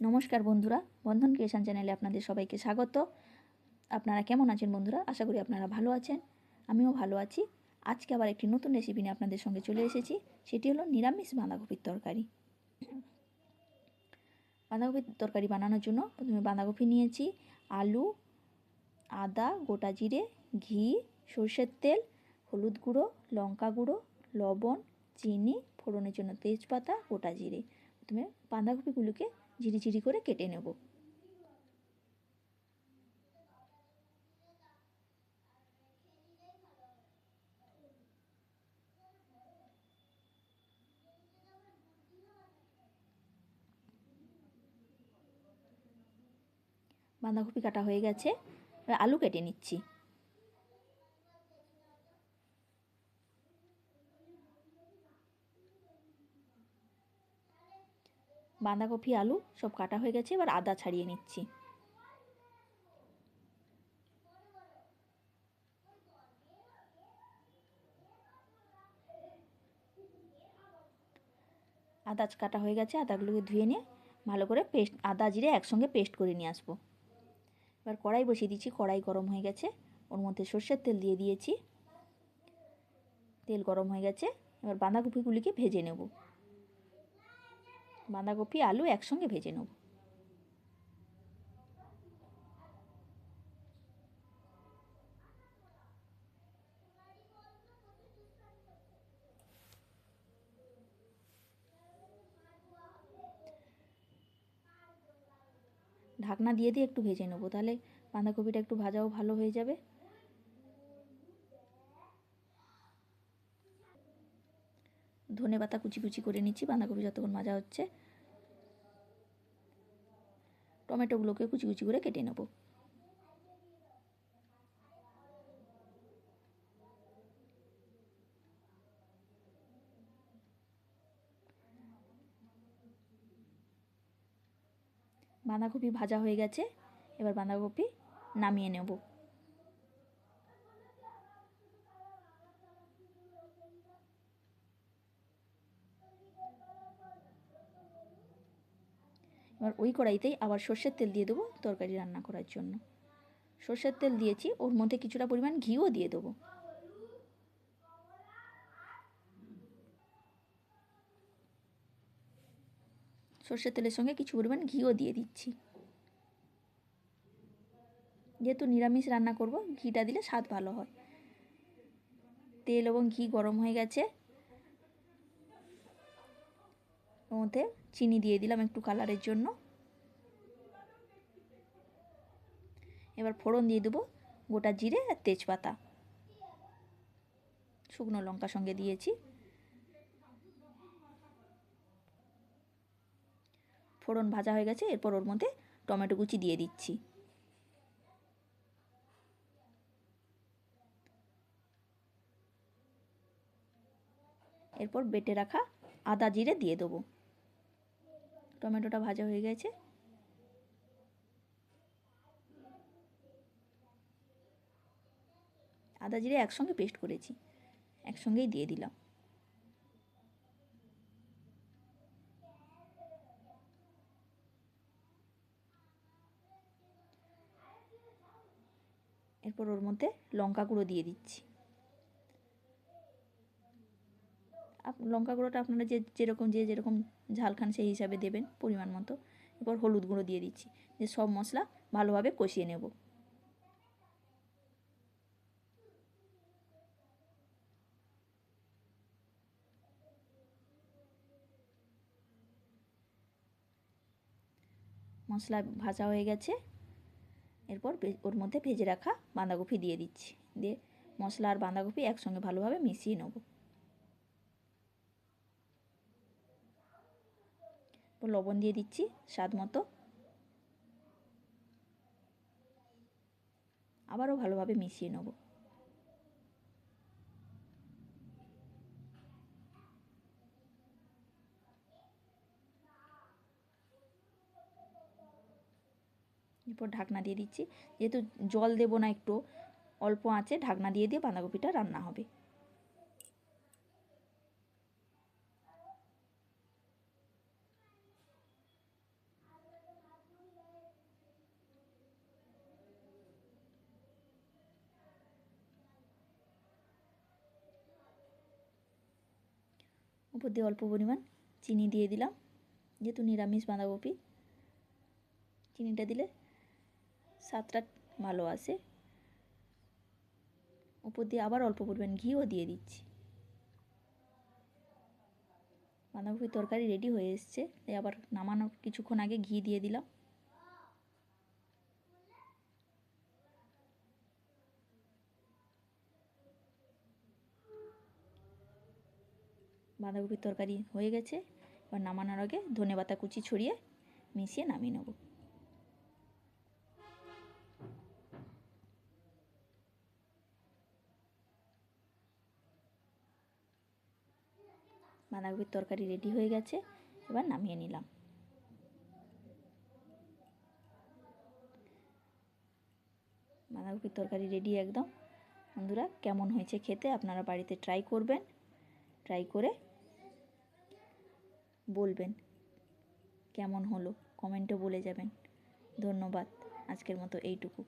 নমস্কার বন্ধুরা, বন্ধন ক্রিয়েশন চ্যানেলে আপনাদের সবাইকে স্বাগত। আপনারা কেমন আছেন বন্ধুরা? আশা করি আপনারা ভালো আছেন, আমিও ভালো আছি। আজকে আবার একটি নতুন রেসিপি নিয়ে আপনাদের সঙ্গে চলে এসেছি, সেটি হলো নিরামিষ বাঁধাকপির তরকারি। বাঁধাকপির তরকারি বানানোর জন্য প্রথমে বাঁধাকপি নিয়েছি, আলু, আদা, গোটা জিরে, ঘি, সর্ষের তেল, হলুদ গুঁড়ো, লঙ্কা গুঁড়ো, লবণ, চিনি, ফোড়নের জন্য তেজপাতা, গোটা জিরে। প্রথমে বাঁধাকপিগুলোকে ঝিরিঝিরি করে কেটে নেব। বাঁধাকপি কাটা হয়ে গেছে। আলু কেটে নিচ্ছি। বাঁধাকপি, আলু সব কাটা হয়ে গেছে, এবার আদা ছাড়িয়ে নিচ্ছি। আদা কাটা হয়ে গেছে, আদাগুলোকে ধুয়ে নিয়ে ভালো করে পেস্ট, আদা জিরে একসঙ্গে পেস্ট করে নিয়ে আসব। এবার কড়াই বসিয়ে দিচ্ছি, কড়াই গরম হয়ে গেছে, ওর মধ্যে সর্ষের তেল দিয়ে দিয়েছি। তেল গরম হয়ে গেছে, এবার বাঁধাকপিগুলিকে ভেজে নেব। বাঁধাকপি, আলু একসঙ্গে ভেজে নেব। ঢাকনা দিয়ে দিয়ে একটু ভেজে নেব। তাহলে বাঁধাকপিটা একটু ভাজাও ভালো হয়ে যাবে। ধনে পাতা কুচি কুচি করে নিচ্ছি, বাঁধাকপি যতক্ষণ ভাজা হচ্ছে। টমেটোগুলোকে কুচি কুচি করে কেটে নেব। বাঁধাকপি ভাজা হয়ে গেছে, এবার বাঁধাকপি নামিয়ে নেব। এবার ওই কড়াইতেই আবার সর্ষের তেল দিয়ে দেবো তরকারি রান্না করার জন্য। সর্ষের তেল দিয়েছি, ওর মধ্যে কিছুটা পরিমাণ ঘিও দিয়ে দেবো। সর্ষের তেলের সঙ্গে কিছু পরিমাণ ঘিও দিয়ে দিচ্ছি। যেহেতু নিরামিষ রান্না করব, ঘিটা দিলে স্বাদ ভালো হয়। তেল এবং ঘি গরম হয়ে গেছে ওর মধ্যে চিনি দিয়ে দিলাম একটু কালারের জন্য। এবার ফোড়ন দিয়ে দেবো গোটা জিরে আর তেজপাতা। শুকনো লঙ্কা সঙ্গে দিয়েছি। ফোড়ন ভাজা হয়ে গেছে, এরপর ওর মধ্যে টমেটো কুচি দিয়ে দিচ্ছি। এরপর বেটে রাখা আদা জিরে দিয়ে দেবো। টমেটোটা ভাজা হয়ে গেছে। আদা জিরে একসঙ্গে পেস্ট করেছি, একসঙ্গেই দিয়ে দিলাম। এরপর ওর মধ্যে লঙ্কা গুঁড়ো দিয়ে দিচ্ছি। লঙ্কা গুঁড়োটা আপনারা যে, যেরকম যে যেরকম ঝাল খান সেই হিসাবে দেবেন পরিমাণ মতো। এরপর হলুদ গুঁড়ো দিয়ে দিচ্ছি। যে সব মশলা ভালোভাবে কষিয়ে নেব। মশলা ভাজা হয়ে গেছে। এরপর ওর মধ্যে ভেজে রাখা বাঁধাকপি দিয়ে দিচ্ছি। দিয়ে মশলা আর বাঁধাকপি একসঙ্গে ভালোভাবে মিশিয়ে নেব। লবণ দিয়ে দিচ্ছি স্বাদ মতো। আবারও ভালোভাবে মিশিয়ে নেব। এরপর ঢাকনা দিয়ে দিচ্ছি। যেহেতু জল দেব না একটু, অল্প আঁচে ঢাকনা দিয়ে দিয়ে বাঁধাকপিটা রান্না হবে। উপর দিয়ে অল্প পরিমাণ চিনি দিয়ে দিলাম। যেহেতু নিরামিষ বাঁধাকপি, চিনিটা দিলে স্বাদটা ভালো আসে। উপর দিয়ে আবার অল্প পরিমাণ ঘিও দিয়ে দিচ্ছি। বাঁধাকপির তরকারি রেডি হয়ে এসছে আবার নামানোর কিছুক্ষণ আগে ঘি দিয়ে দিলাম। বাঁধাকপির তরকারি হয়ে গেছে। এবার নামানোর আগে ধনেপাতা কুচি ছড়িয়ে মিশিয়ে নামিয়ে নেব। বাঁধাকপির তরকারি রেডি হয়ে গেছে, এবার নামিয়ে নিলাম। বাঁধাকপির তরকারি রেডি একদম। বন্ধুরা, কেমন হয়েছে খেতে আপনারা বাড়িতে ট্রাই করবেন। ট্রাই করে বলবেন। কেমন হলো? কমেন্টও বলে যাবেন। ধন্যবাদ। আজকের মতো এইটুকু।